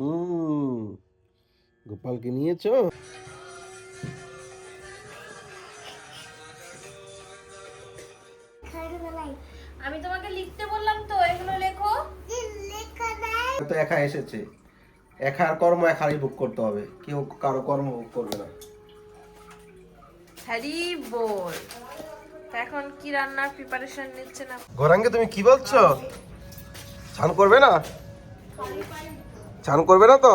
হুম। গোপালকে নিয়েছো? আমি তোমাকে লিখতে বললাম তো এগুলো লেখো। তো একা এসেছে। একার কর্ম একারই বুক করতে হবে। কেউ কারও কর্ম বুক করবে না। হ্যারি বল এখন কি রান্নার প্রিপারেশন নিচ্ছে না? গৌরাঙ্গে তুমি কি বলছো? স্নান করবে না? স্নান করবে না তো?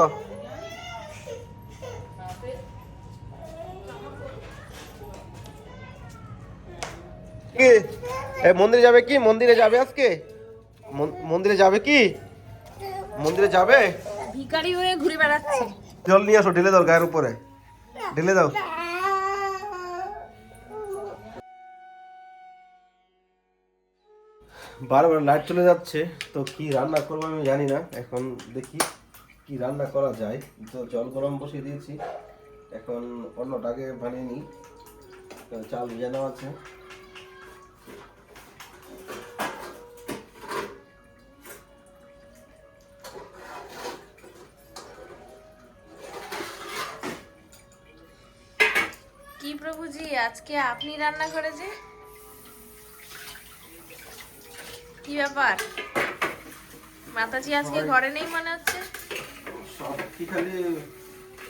কি? মন্দিরে যাবে কি? মন্দিরে যাবে আজকে? মন- মন্দিরে যাবে কি? মন্দিরে যাবে? ভিখারি হয়ে ঘুরে বেড়াচ্ছে। জল নিয়ে আসো ঢেলে দাও গায়ের উপরে। ঢেলে দাও। বারবার লাইট চলে যাচ্ছে তো কি রান্না করব আমি জানি না। এখন দেখি। কি রান্না করা যায়? তো জল গরম বসিয়ে দিয়েছি। এখন অন্যটাকে বানিয়ে নিই। চাল ভিজানো আছে। কি প্রভুজি আজকে আপনি রান্না করে যে কি ব্যাপার? মাতাজি আজকে ঘরে নেই মনে হচ্ছে? কি খালি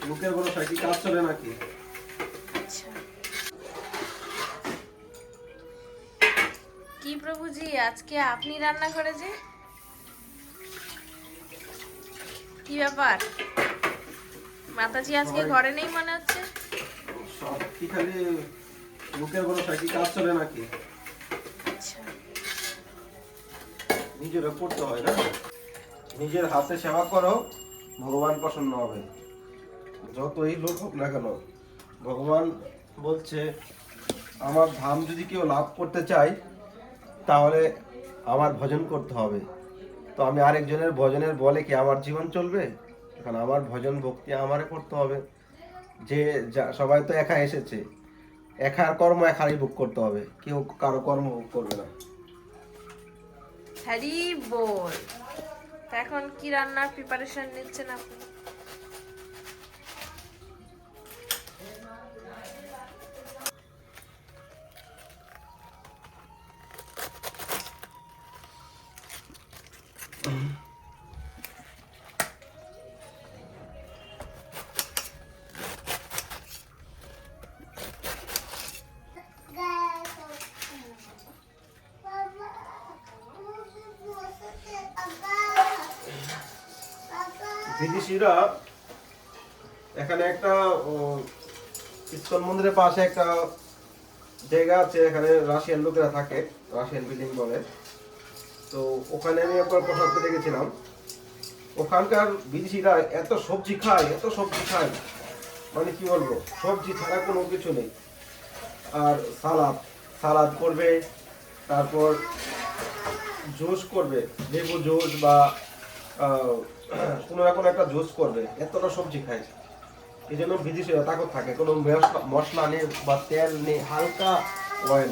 লোকের বড় সাইকেল কাজ চলে নাকি? আচ্ছা। কি প্রভুজি আজকে আপনি রান্না করে যে? কি ব্যাপার? মাতাজি আজকে ঘরে নেই মনে হচ্ছে? সব কি খালি লোকের বড় সাইকেল কাজ চলে নাকি? আচ্ছা। নিজেরা করতে হয় না। নিজের হাতে সেবা করো। ভগবান প্রসন্ন হবে। যতই লোক হোক না কেন, ভগবান বলছে, আমার ধাম যদি কেউ লাভ করতে চায়, তাহলে আমার ভজন করতে হবে। তো আমি আরেকজনের ভজনের বলে কি আমার জীবন চলবে? এখন আমার ভজন ভক্তি আমারে করতে হবে। যে সবাই তো একা এসেছে একার কর্ম একারই বুক করতে হবে। কেউ কারও কর্ম বুক করবে না। হ্যারি বল। এখন কি রান্নার প্রিপারেশন নিচ্ছেন আপনি? বিদেশিরা এখানে একটা ইস্কন মন্দিরের পাশে একটা জায়গা আছে, এখানে রাশিয়ান লোকেরা থাকে, রাশিয়ান বিল্ডিং বলে। তো ওখানে আমি একবার প্রসাদ পেতে গেছিলাম। ওখানকার বিদেশিরা এত সবজি খায়, এত সবজি খায় মানে কি বলব, সবজি ছাড়া কোনো কিছু নেই। আর সালাদ সালাদ করবে, তারপর জুস করবে, লেবু জুস বা কোনো না কোনো একটা জুস করবে, এতটা সবজি খায়। এই জন্য বিদেশে তাকত থাকে, কোনো মশলা নেই বা তেল নেই, হালকা অয়েল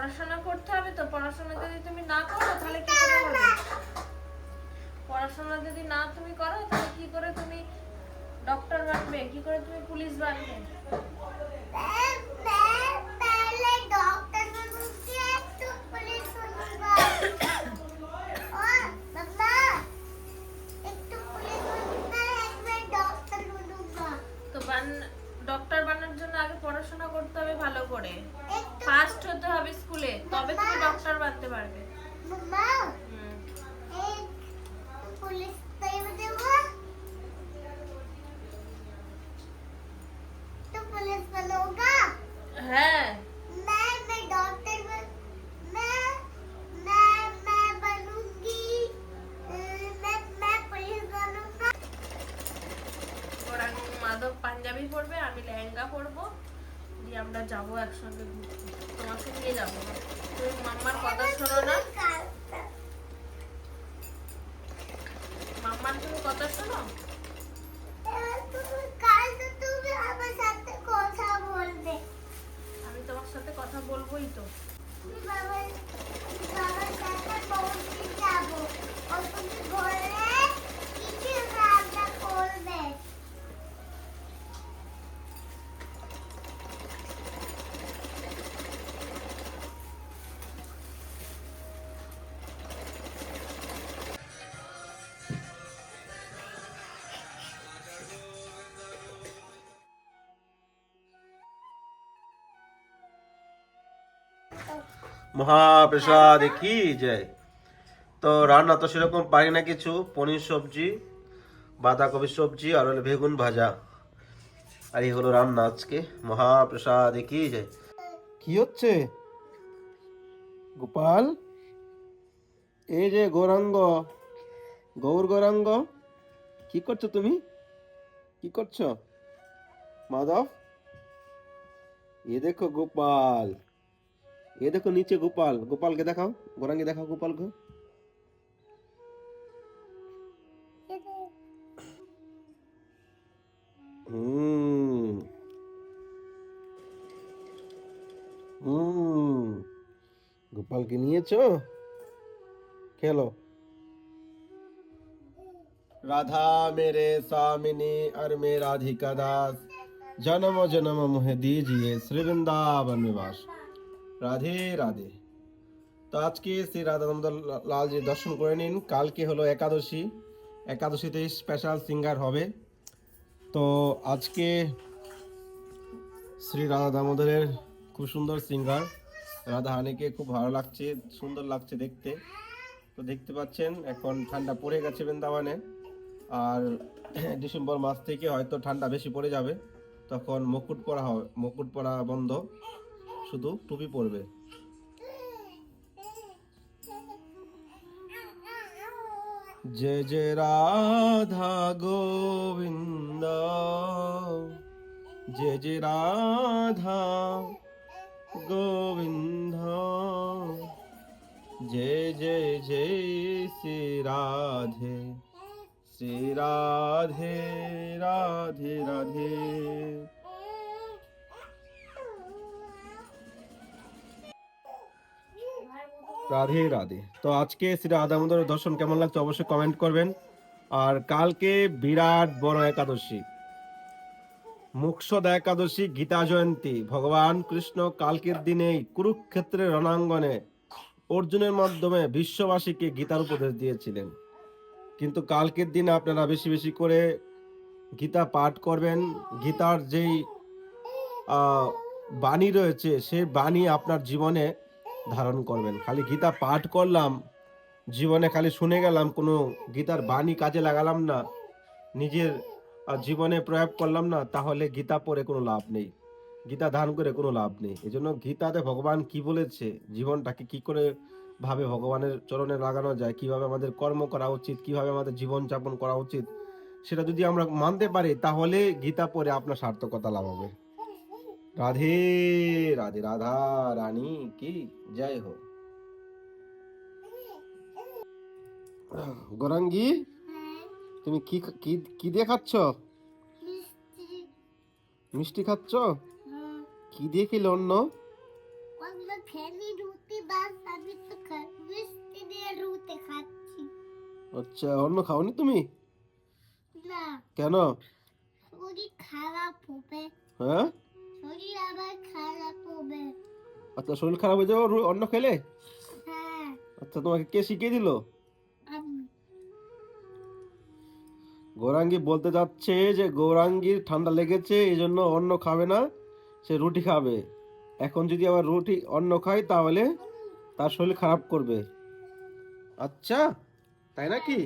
পড়াশোনা করতে হবে তো পড়াশোনা যদি তুমি না করো তাহলে কি করে হবে পড়াশোনা যদি না তুমি করো তাহলে কি করে তুমি ডক্টর বানবে? কি করে তুমি পুলিশ বানবে? একসঙ্গে ঘুরতে। তোমাকে নিয়ে কথা শোনো আমি তোমার সাথে কথা বলবোই তো। তুমি বাবার সাথে পৌঁছে যাব। ও তুমি মহাপ্রসাদ কি যায় তো রান্না তো সেরকম পারি না কিছু। পনির সবজি, বাঁধাকপি সবজি, আর হলো বেগুন ভাজা। আর এই হলো রান্না আজকে। মহাপ্রসাদ কি যায় কি হচ্ছে? গোপাল? এই যে গৌরাঙ্গ। গৌর গৌরাঙ্গ, কি করছ তুমি? কি করছ? মাধব? এ দেখো গোপাল। এ দেখো নিচে গোপাল গোপালকে দেখাও গোরাঙ্গে দেখাও গোপালকে হুম হুম গোপালকে নিয়েছো খেলো রাধা মেরে स्वामिनी और मैं राधिका दास जन्म जन्म मुहे दीजिए श्री वृंदावन में वास রাধে রাধে। তো আজকে শ্রী রাধা দামোদর লালজি দর্শন করে নিন, কালকে হলো একাদশী। একাদশীতে স্পেশাল সিঙ্গার হবে। তো আজকে শ্রী রাধা দামোদরের খুব সুন্দর সিঙ্গার রাধা হানিকে খুব ভালো লাগছে, সুন্দর লাগছে দেখতে। তো দেখতে পাচ্ছেন, এখন ঠান্ডা পড়ে গেছে বৃন্দাবনে। আর ডিসেম্বর মাস থেকে হয়তো ঠান্ডা বেশি পড়ে যাবে। তখন মুকুট পরা হবে মুকুট পরা বন্ধ। শুধু টুপি পরবে। জয় জয় রাধা গোবিন্দ, জয় জয় রাধা গোবিন্দ, জয় জয় জয় শ্রী রাধে শ্রী রাধে রাধে রাধে। রাধে রাধে। তো আজকে শ্রী রাধা দর্শন কেমন লাগছে অবশ্যই কমেন্ট করবেন। আর কালকে বিরাট বড় একাদশী। মুক্ষদা একাদশী, গীতা জয়ন্তী। ভগবান কৃষ্ণ কালকের দিনেই কুরুক্ষেত্রের রণাঙ্গনে অর্জুনের মাধ্যমে বিশ্ববাসীকে গীতার উপদেশ দিয়েছিলেন। কিন্তু কালকের দিনে আপনারা বেশি বেশি করে গীতা পাঠ করবেন। গীতার যেই বাণী রয়েছে, সেই বাণী আপনার জীবনে ধারণ করবেন। খালি গীতা পাঠ করলাম, জীবনে খালি শুনে গেলাম, কোনো গীতার বাণী কাজে লাগালাম না, নিজের জীবনে প্রয়োগ করলাম না, তাহলে গীতা পড়ে কোনো লাভ নেই। গীতা ধারণ করে কোনো লাভ নেই। এজন্য গীতাতে ভগবান কি বলেছে, জীবনটাকে কি করে ভাবে ভগবানের চরণে লাগানো যায়, কীভাবে আমাদের কর্ম করা উচিত, কীভাবে আমাদের জীবন যাপন করা উচিত, সেটা যদি আমরা মানতে পারি, তাহলে গীতা পড়ে আপনার সার্থকতা লাভ হবে। রাধে রাধে রাধা রানী কি? জয় হোক। গৌরাঙ্গি তুমি কি কি কি দিয়ে খাচ্ছ? মিষ্টি খাচ্ছ? কি দিয়ে খেলে অন্য আচ্ছা অন্য খাওনি তুমি? না। কেন? খারাপ হবে। হ্যাঁ? শরীর আবার খারাপ হবে। আচ্ছা শরীর খারাপ হয়ে যাব অন্য খেলে? হ্যাঁ। আচ্ছা তোমাকে কে শিখিয়ে দিল? গৌরাঙ্গি বলতে যাচ্ছে যে গৌরাঙ্গির ঠান্ডা লেগেছে এই জন্য অন্ন খাবে না সে রুটি খাবে। এখন যদি আবার রুটি অন্ন খায় তাহলে তার শরীর খারাপ করবে। আচ্ছা তাই নাকি?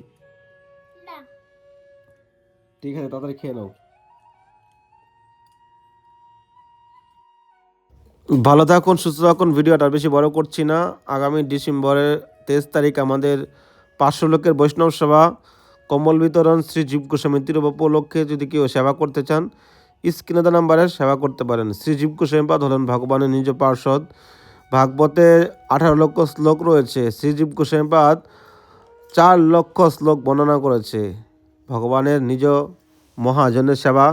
ঠিক আছে তাড়াতাড়ি খেয়ে নাও। ভালো থাকুন, সুস্থ থাকুন। ভিডিওটা বেশি বড় করছি না। আগামী ডিসেম্বরের তেইশ তারিখ আমাদের পাঁচশো লোকের বৈষ্ণব সেবা কম্বল বিতরণ শ্রী জীব সমিতির উপলক্ষে যদি কেউ সেবা করতে চান, স্ক্রিনে নাম্বারে সেবা করতে পারেন। শ্রী জীব গোস্বামীপাদ হলেন ভগবানের নিজ পার্ষদ ভাগবতে আঠারো লক্ষ শ্লোক রয়েছে। শ্রীজীব গোস্বামীপাদ চার লক্ষ শ্লোক বর্ণনা করেছে। ভগবানের নিজ মহাজনের সেবা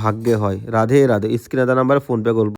ভাগ্যে হয়। রাধে রাধে। স্ক্রিনে নাম্বারে ফোনপে করব